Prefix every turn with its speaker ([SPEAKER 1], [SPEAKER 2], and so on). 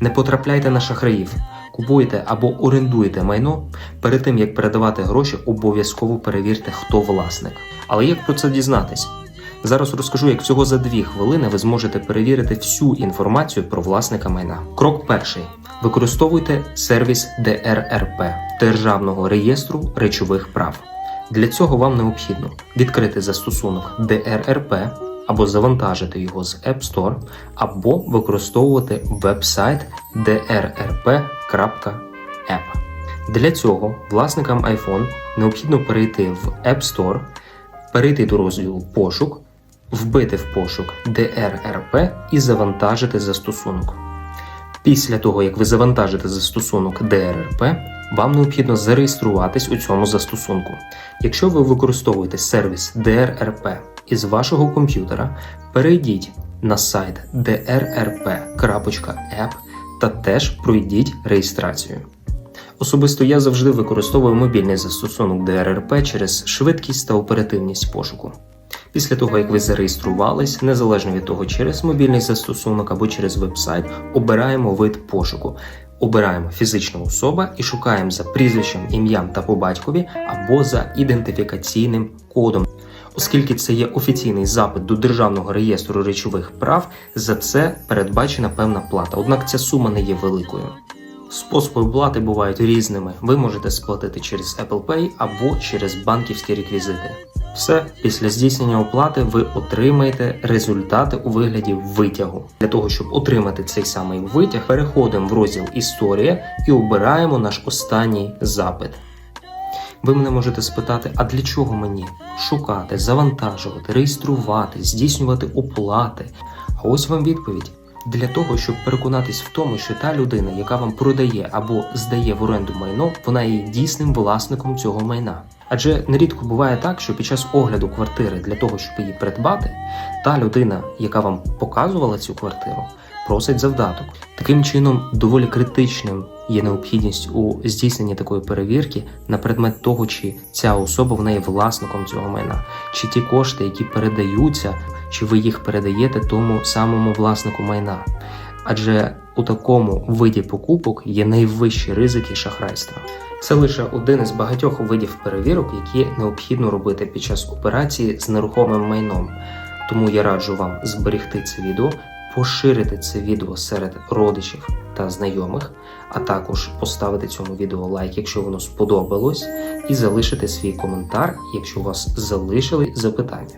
[SPEAKER 1] Не потрапляйте на шахраїв. Купуєте або орендуєте майно. Перед тим як передавати гроші, обов'язково перевірте, хто власник. Але як про це дізнатись? Зараз розкажу, як всього за дві хвилини ви зможете перевірити всю інформацію про власника майна. Крок перший: використовуйте сервіс ДРРП Державного реєстру речових прав. Для цього вам необхідно відкрити застосунок ДРРП або завантажити його з App Store, або використовувати веб-сайт drrp.app. Для цього власникам iPhone необхідно перейти в App Store, перейти до розділу Пошук, вбити в пошук DRRP і завантажити застосунок. Після того, як ви завантажите застосунок DRRP, вам необхідно зареєструватись у цьому застосунку. Якщо ви використовуєте сервіс DRRP із вашого комп'ютера, перейдіть на сайт drrp.app та теж пройдіть реєстрацію. Особисто я завжди використовую мобільний застосунок DRRP через швидкість та оперативність пошуку. Після того, як ви зареєструвались, незалежно від того, через мобільний застосунок або через веб-сайт, обираємо вид пошуку. Обираємо фізична особа і шукаємо за прізвищем, ім'ям та по батькові або за ідентифікаційним кодом. Оскільки це є офіційний запит до Державного реєстру речових прав, за це передбачена певна плата. Однак ця сума не є великою. Способи оплати бувають різними. Ви можете сплатити через Apple Pay або через банківські реквізити. Все, після здійснення оплати ви отримаєте результати у вигляді витягу. Для того, щоб отримати цей самий витяг, переходимо в розділ Історія і обираємо наш останній запит. Ви мене можете спитати, а для чого мені шукати, завантажувати, реєструвати, здійснювати оплати? А ось вам відповідь. Для того, щоб переконатись в тому, що та людина, яка вам продає або здає в оренду майно, вона є дійсним власником цього майна. Адже нерідко буває так, що під час огляду квартири для того, щоб її придбати, та людина, яка вам показувала цю квартиру, просить завдаток. Таким чином, доволі критичним є необхідність у здійсненні такої перевірки на предмет того, чи ця особа вона є власником цього майна, чи ті кошти, які передаються, чи ви їх передаєте тому самому власнику майна. Адже у такому виді покупок є найвищі ризики шахрайства. Це лише один із багатьох видів перевірок, які необхідно робити під час операції з нерухомим майном. Тому я раджу вам зберегти це відео, поширити це відео серед родичів та знайомих, а також поставити цьому відео лайк, якщо воно сподобалось, і залишити свій коментар, якщо у вас залишили запитання.